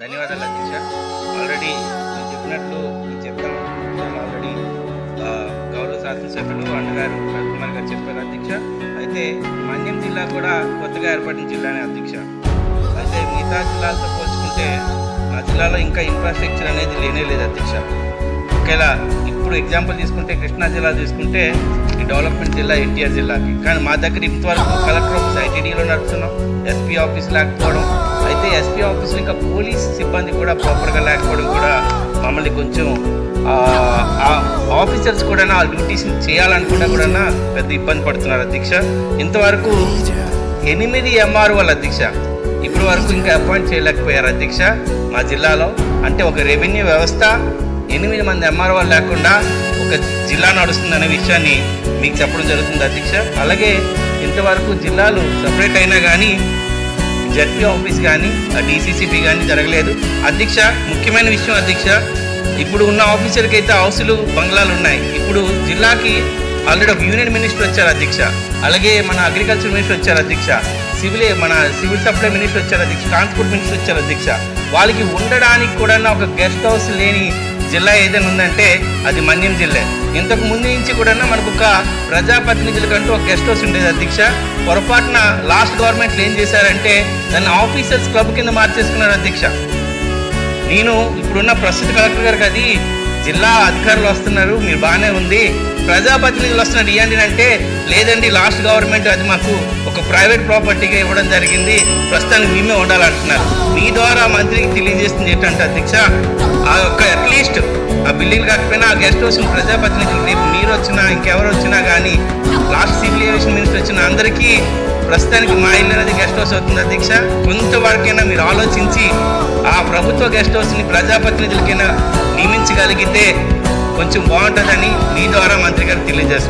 ధన్యవాదాలు అధ్యక్ష ఆల్రెడీ నేను చెప్పినట్లు నేను చెప్తాను. ఆల్రెడీ గౌరవ శాసనసభ్యులు అన్నగారు కుమార్ గారు చెప్పారు అధ్యక్ష. అయితే మన్యం జిల్లా కూడా కొత్తగా ఏర్పడిన జిల్లానే అధ్యక్ష. అయితే మిగతా జిల్లాలతో పోల్చుకుంటే మా జిల్లాలో ఇంకా ఇన్ఫ్రాస్ట్రక్చర్ అనేది లేనే లేదు అధ్యక్ష. ఒకవేళ ఇప్పుడు ఎగ్జాంపుల్ తీసుకుంటే కృష్ణా జిల్లా తీసుకుంటే డెవలప్మెంట్ జిల్లా ఎన్టీఆర్ జిల్లాకి. కానీ మా దగ్గర ఇంతవరకు కలెక్టర్ ఆఫీస్ ఐటీడీలో నడుస్తున్నాం. ఎస్పీ ఆఫీస్ లేకపోవడం. అయితే ఎస్పీ ఆఫీస్లో ఇంకా పోలీస్ సిబ్బంది కూడా ప్రాపర్గా లేకపోవడం కూడా మమ్మల్ని కొంచెం ఆ, ఆఫీసర్స్ కూడా ఆ డ్యూటీస్ చేయాలనుకున్నా కూడా పెద్ద ఇబ్బంది పడుతున్నారు అధ్యక్ష. ఇంతవరకు ఎనిమిది ఎంఆర్ఓల అధ్యక్ష. ఇప్పటి వరకు ఇంకా అపాయింట్ చేయలేకపోయారు అధ్యక్ష మా జిల్లాలో. అంటే ఒక రెవెన్యూ వ్యవస్థ ఎనిమిది మంది ఎంఆర్ఓ లేకుండా ఒక జిల్లా నడుస్తుందనే విషయాన్ని మీకు చెప్పడం జరుగుతుంది అధ్యక్ష. అలాగే ఇంతవరకు జిల్లాలు సపరేట్ అయినా కానీ జడ్పీ ఆఫీస్ కానీ డీసీసీపీ కానీ జరగలేదు. అధ్యక్ష ముఖ్యమైన విషయం అధ్యక్ష ఇప్పుడు ఉన్న ఆఫీసర్కి అయితే హౌసులు బంగ్లాలు ఉన్నాయి. ఇప్పుడు జిల్లాకి ఆల్రెడీ ఒక యూనియన్ మినిస్టర్ వచ్చారు అధ్యక్ష. అలాగే మన అగ్రికల్చర్ మినిస్టర్ వచ్చారు అధ్యక్ష. సివిల్ మన సివిల్ సప్లై మినిస్టర్ వచ్చారు అధ్యక్ష. ట్రాన్స్పోర్ట్ మినిస్టర్ వచ్చారు అధ్యక్ష. వాళ్ళకి ఉండడానికి కూడా ఒక గెస్ట్ హౌస్ లేని జిల్లా ఏదైనా ఉందంటే అది మన్యం జిల్లా. ఇంతకు ముందు నుంచి కూడా మనకు ఒక ప్రజాప్రతినిధులకంటూ ఒక గెస్ట్ హౌస్ ఉండేది అధ్యక్ష పొరపాటున లాస్ట్ గవర్నమెంట్లు ఏం చేశారంటే దాన్ని ఆఫీసర్స్ క్లబ్ కింద మార్చేసుకున్నారు అధ్యక్ష నేను ఇప్పుడున్న ప్రస్తుత కలెక్టర్ గారికి అది జిల్లా అధికారులు వస్తున్నారు మీరు బాగానే ఉంది. ప్రజాప్రతినిధులు వస్తున్నారు ఇవ్వండి అంటే లేదండి లాస్ట్ గవర్నమెంట్ అది మాకు ఒక ప్రైవేట్ ప్రాపర్టీగా ఇవ్వడం జరిగింది. ప్రస్తుతానికి మేమే ఉండాలంటున్నారు. మీ ద్వారా మంత్రికి తెలియజేస్తుంది ఏంటంటే అధ్యక్ష ఆ యొక్క ఆ కాకపోయినా ఆ గెస్ట్ హౌస్ ప్రజాప్రతినిధులు రేపు మీరు వచ్చినా ఇంకెవరు వచ్చినా కానీ లాస్ట్ సివిల్ ఏవియేషన్ మినిస్టర్ వచ్చిన అందరికీ ప్రస్తుతానికి మా ఇల్లు అనేది గెస్ట్ హౌస్ అవుతుంది అధ్యక్ష. కొంతవరకైనా మీరు ఆలోచించి ఆ ప్రభుత్వ గెస్ట్ హౌస్ని ప్రజాప్రతినిధులకైనా నియమించగలిగితే కొంచెం బాగుంటుందని మీ ద్వారా మంత్రి గారు తెలియజేస్తున్నారు.